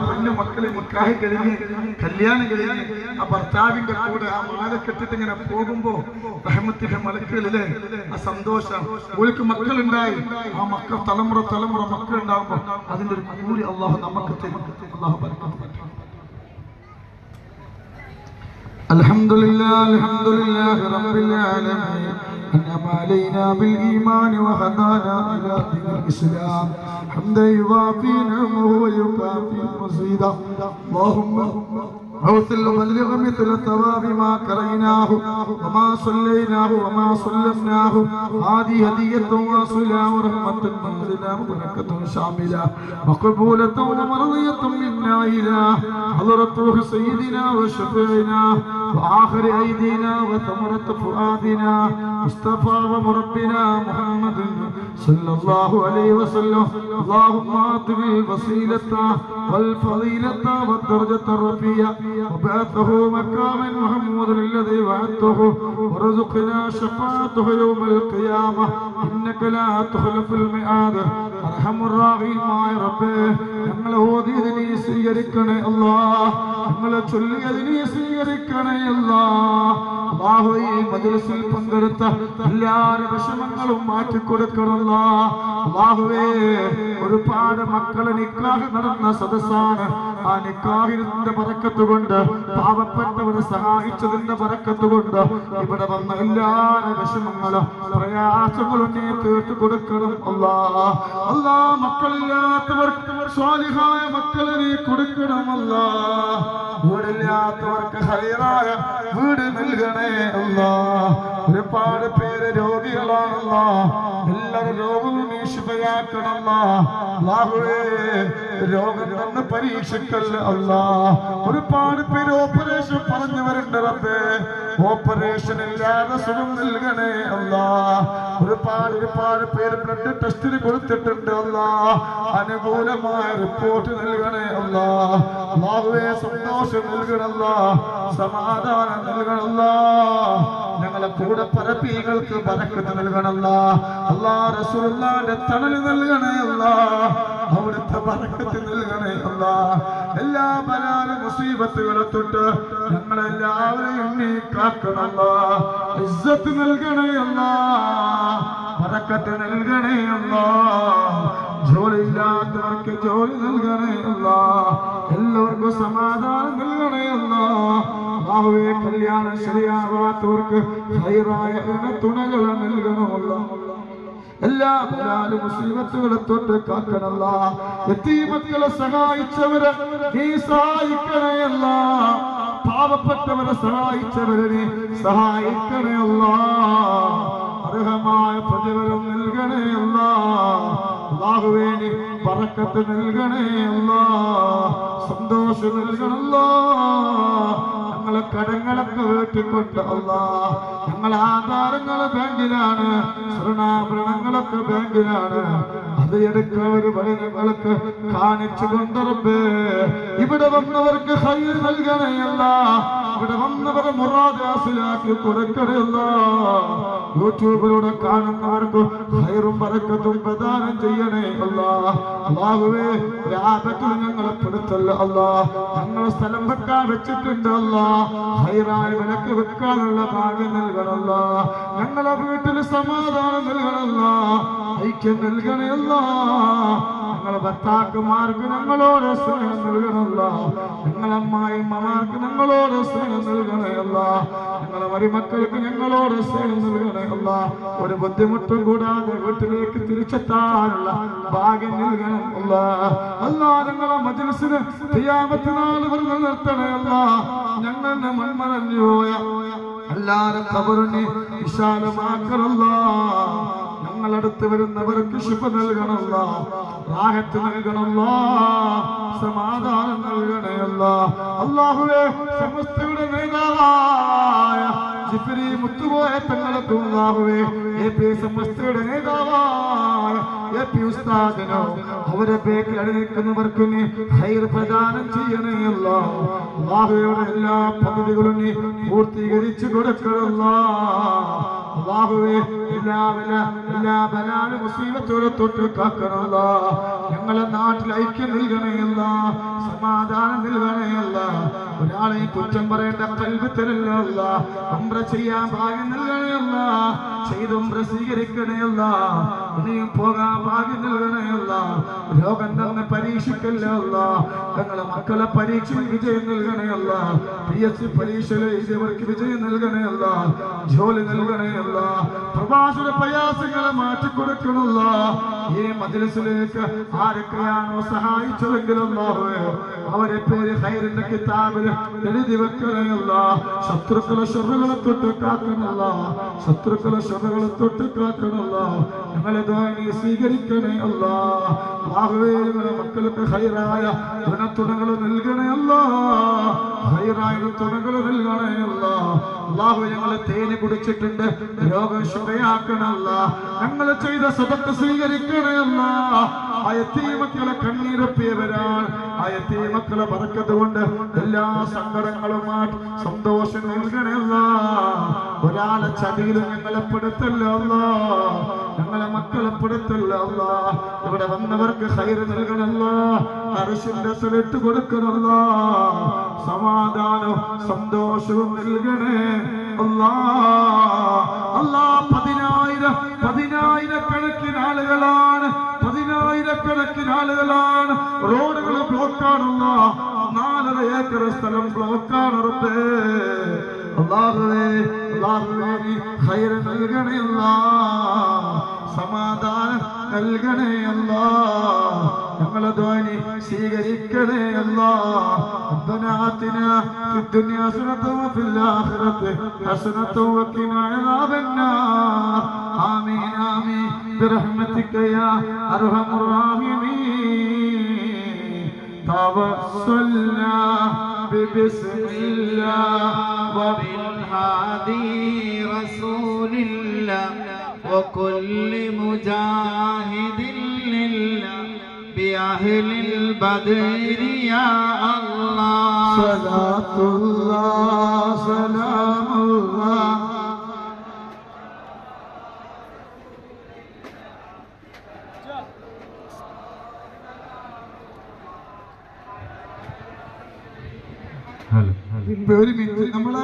പൊന്നു മക്കളെ നിക്കാഹ് കഴിഞ്ഞ് കല്യാണം കഴിഞ്ഞ് ആ ഭർത്താവിന്റെ കൂടെ ആ മാല കെട്ടിട്ട് ഇങ്ങനെ പോകുമ്പോ റഹ്മത്തിന്റെ മലക്കുകളിലെ ആ സന്തോഷം ഓൾക്ക് മക്കളുണ്ടായി ആ മക്കൾ തലമുറ തലമുറ മക്കൾ ഉണ്ടാകുമ്പോ അതിന്റെ ഒരു കൂലി അള്ളാഹു നമുക്ക് തരും അള്ളാഹു ബർക്കത്ത് الحمد لله الحمد لله رب العالمين أنعم علينا بالإيمان وهدانا إلى دين الإسلام. حمدا يوافي نعمه ويكافي مزيدا اللهم أوصل وبلغ مثل ثواب ما كريناه وما صليناه وما صلفناه هذه هدية واصلة ورحمة منزلة وبركة شاملة. مقبولة ومرضية منا إلى حضرة سيدنا وشفيعنا وآخر أيدينا وثمرة فؤادنا. مصطفى ومربنا محمد صلى الله عليه وسلم اللهم آتنا الوسيلة والفضيلة والدرجة الرفيعة وبعثه مكاما محمود الذي وعدته وارزقنا شفاعته يوم القيامة إنك لا تخلف الميعاد أرحم الراحمين يا ഞങ്ങൾ ഓതിയത് സ്വീകരിക്കണേ അല്ലാ. ഞങ്ങൾ ചൊല്ലിയതിനെ സ്വീകരിക്കണേ അല്ലാ. അള്ളാഹുവേ മജലിസിൽ പങ്കെടുത്ത എല്ലാവരും വിഷമങ്ങളും മാറ്റിക്കൊടുക്കണമല്ല അള്ളാഹുവേ ഒരുപാട് മക്കളെ നിക്കാഹ് നടന്ന സദസ്സാണ്. ആ നിക്കാഹിന്റെ പറക്കത്ത് കൊണ്ട് പാവപ്പെട്ടവരെ സഹായിച്ചതിന്റെ പറക്കത്ത് കൊണ്ട് ഇവിടെ വന്ന എല്ലാവരും വിഷമങ്ങളും പ്രയാസങ്ങളും നീ തീർത്തു കൊടുക്കണം അല്ലാ. അല്ലാ മക്കളില്ലാത്തവർക്ക് സ്വാലിഹായ മക്കളെ നീ കൊടുക്കണമല്ല. വീടില്ലാത്തവർക്ക് ഹൈറായ വീട് നൽകണേ അല്ല. ഒരുപാട് പേര് രോഗികളാണല്ല. എല്ലാവരും രോഗവും നീ ശുഭയാക്കണമല്ല അല്ലാഹുവേ രോഗം തന്ന് പരീക്ഷിക്കല്ല അല്ല. ഒരുപാട് പേര് ഓപ്പറേഷൻ പറഞ്ഞവരുണ്ട് റബ്ബേ. ഓപ്പറേഷൻ ഇല്ലാതെ സുഖം നൽകണേ അല്ല. ഒരുപാട് ഒരുപാട് പേര് ബ്ലഡ് ടെസ്റ്റിന് കൊടുത്തിട്ടുണ്ട് അല്ല. അനുകൂലമായ റിപ്പോർട്ട് നൽകണേ അല്ല. അല്ലാഹുവേ സന്തോഷം നൽകണല്ല സമാധാനം നൽകണല്ല ഞങ്ങളെ കൂടെ പരപ്പീകൾക്ക് പരക്കത്ത് നൽകണല്ല അല്ലാ. റസൂലുള്ളാന്റെ തണൽ നൽകണേ അല്ല. അവിടുത്തെ പരക്കത്ത് നൽകണേ അല്ല. എല്ലാ ബലാല മുസീബത്തുകളെ തൊട്ട് ഞങ്ങളെല്ലാവരെയും നീ കാക്കണല്ല ഇസ്സത്ത് നൽകണയല്ല നൽകണേ അല്ല. ജോലിയില്ലാത്തവർക്ക് ജോലി നൽകണയല്ല എല്ലാവർക്കും സമാധാനം നൽകണേ അല്ല. ബാഹുവെ കല്യാണം ശരിയാവാത്തവർക്ക് ഹൈറായ തുണകൾ നൽകണമല്ല. എല്ലാ സഹായിച്ചവരെ പാവപ്പെട്ടവരെ സഹായിച്ചവരെ നീ സഹായിക്കണയല്ല അർഹമായ പ്രതിഫലം നൽകണയല്ല അള്ളാഹുവേനി പറക്കത്ത് നൽകണയല്ല സന്തോഷം നൽകണല്ല ഞങ്ങളെ കടങ്ങളൊക്കെ വീട്ടിക്കൊണ്ട് അല്ല. ഞങ്ങളെ ആധാരങ്ങൾ ബാങ്കിലാണ്. സ്വർണാഭരണങ്ങളൊക്കെ ബാങ്കിലാണ്. വഴി ഞങ്ങൾക്ക് കാണിച്ചു കൊണ്ടുറപ്പ് ഇവിടെ വന്നവർക്ക് നൽകണയല്ല മുറാദാസിലാക്കി കൊടുക്കണയല്ല യൂട്യൂബിലൂടെ കാണുന്നവർക്ക് ഹൈറും പറക്കത്തും പ്രദാനം ചെയ്യണേ അല്ല. അള്ളാഹുവേ രാപത്തിൽ ഞങ്ങളെ പെടുത്തല്ല അല്ല. ഞങ്ങൾ സ്ഥലം വെക്കാൻ വെച്ചിട്ടുണ്ട് അല്ല. ഹൈറായ വിലക്ക് വെക്കാനുള്ള ഭാഗ്യം നൽകണല്ല ഞങ്ങളെ വീട്ടിൽ സമാധാനം നൽകണല്ല ഐക്യം നൽകണയല്ല ഞങ്ങളെ ഭർത്താക്കന്മാർക്ക് ഞങ്ങളോട് സ്നേഹം നൽകണമല്ല. ഞങ്ങളെ അമ്മായിമ്മമാർക്ക് ഞങ്ങളോട് സ്നേഹം നൽകണമല്ല. ഞങ്ങളെ മരുമക്കൾക്ക് ഞങ്ങളോട് സ്നേഹം നൽകണമല്ല. ഒരു ബുദ്ധിമുട്ടും കൂടാതെ വീട്ടിലേക്ക് തിരിച്ചെത്താനുള്ള ഭാഗ്യം നൽകണം അല്ല അല്ല ഞങ്ങളെ മജ്ലിസിന് തിയാമത്തിനാൾ വെറുതെ നിർത്തണമല്ല. ഞങ്ങളുടെ മൺമറഞ്ഞു പോയ എല്ലാരും കബറിനെ വിശാലമാക്കണല്ല ഞങ്ങളടുത്ത് വരുന്നവർക്ക് ശുഭ നൽകണമല്ല. റാഹത്ത് നൽകണമല്ല. സമാധാനം നൽകണയല്ല അള്ളാഹുവേ സമസ്തയുടെ നേതാവായ ജിഫിരി മുത്തുപോയ തങ്ങളെത്തും അള്ളാഹുവേ എ പി സമസ്തയുടെ നേതാവായ എ പി ഉസ്താദിനോ അവരെ ബേക്കിൽ അണിനിൽക്കുന്നവർക്ക് നീ ഹൈർ പ്രദാനം ചെയ്യണേ അള്ളാഹുവയുടെ എല്ലാ പദ്ധതികളും നീ പൂർത്തീകരിച്ചു കൊടുക്കണമല്ല. അള്ളാഹുവേ ഞങ്ങളെ നാട്ടിൽ ഐക്യം നൽകണയല്ല സമാധാനം നൽകണയല്ല. ഒരാളെ കുറ്റം പറയേണ്ട കൽവ് തരല്ല ഉംറ ചെയ്യാൻ ഭാഗ്യം നൽകണയല്ല ചെയ്ത് ഉംറ സ്വീകരിക്കണയല്ല. ഇനിയും പോകാൻ ഭാഗ്യം നൽകണയല്ല. രോഗം തന്നെ പരീക്ഷിക്കല്ല ഞങ്ങളെ മക്കളെ പരീക്ഷയിൽ വിജയം നൽകണയല്ല. പി എസ് സി പരീക്ഷയിൽ എഴുതിയവർക്ക് വിജയം നൽകണയല്ല. ജോലി നൽകണയല്ല. പ്രവാസന പ്രയാസങ്ങളെ മാറ്റിക്കൊടുക്കണല്ല ഈ മജിലിസിലേക്ക് ആരൊക്കെയാണോ സഹായിച്ചതെങ്കിലും അവരെ പേര് ഹൈറിന്റെ കിതാബിൽ എഴുതി വെക്കണമല്ല. ശത്രുക്കളെ ഷെറുകളെ തൊട്ട് കാക്കണല്ല ശത്രുക്കളെ ഷെറുകളെ തൊട്ട് കാക്കണല്ല ഞങ്ങളെ ദ്വാനി സ്വീകരിക്കണേ അല്ല അല്ലാഹുവേ ഞങ്ങളുടെ മക്കൾക്ക് ഹൈറായ ഗുണത്തുണകൾ നൽകണേ അല്ല. ഹൈറായ തുണകൾ നൽകണേ അല്ല. അള്ളാഹു ഞങ്ങളെ തേന് കുടിച്ചിട്ടുണ്ട് രോഗം ശുഭയാക്കണല്ല ഞങ്ങൾ ചെയ്ത സതക്ക് സ്വീകരിക്കണയല്ല ആ എത്തി മക്കളെ കണ്ണീരപ്പിയവരാണ്. ആ പറക്കത് കൊണ്ട് എല്ലാ സങ്കടങ്ങളും മാറ്റി സന്തോഷം നൽകണമല്ല ഒരാളെ ചതിയിലും ഞങ്ങളെ പെടുത്തല്ല ഞങ്ങളെ മക്കളെ പെടുത്തല്ല ഇവിടെ വന്നവർക്ക് ഹൈറ് നൽകണമല്ല അരശിന്റെ സ്വലിട്ട് കൊടുക്കണമല്ല സമാധാനവും സന്തോഷവും നൽകണേ അല്ലാ. അല്ലാ പതിനായിരം പതിനായിരക്കണക്കിന് ആളുകളാണ്. പതിനായിരക്കണക്കിന് ആളുകളാണ് ബ്ലോക്കാണല്ല നാലര ഏക്കർ സ്ഥലം ബ്ലോക്കാണ് റബ്ബേ അല്ലാഹുവേ അല്ലാഹുവേ നീ ഖൈർ നൽകണേ അല്ലാ സമാധാനം നൽകണേ അല്ലാ ഞങ്ങളെ ധ്വനി സ്വീകരിക്കണേ അല്ലാ ربنا آتنا في الدنيا حسنة وفي الآخرة حسنة وقنا عذاب النار آمين آمين برحمتك يا أرحم الراحمين توسلنا ببسم الله وبالهادي رسول الله وكل مجاهد لله بأهل البدر يا الله. صلاة الله سلام الله. ഒരു മിനിറ്റ്. നമ്മളെ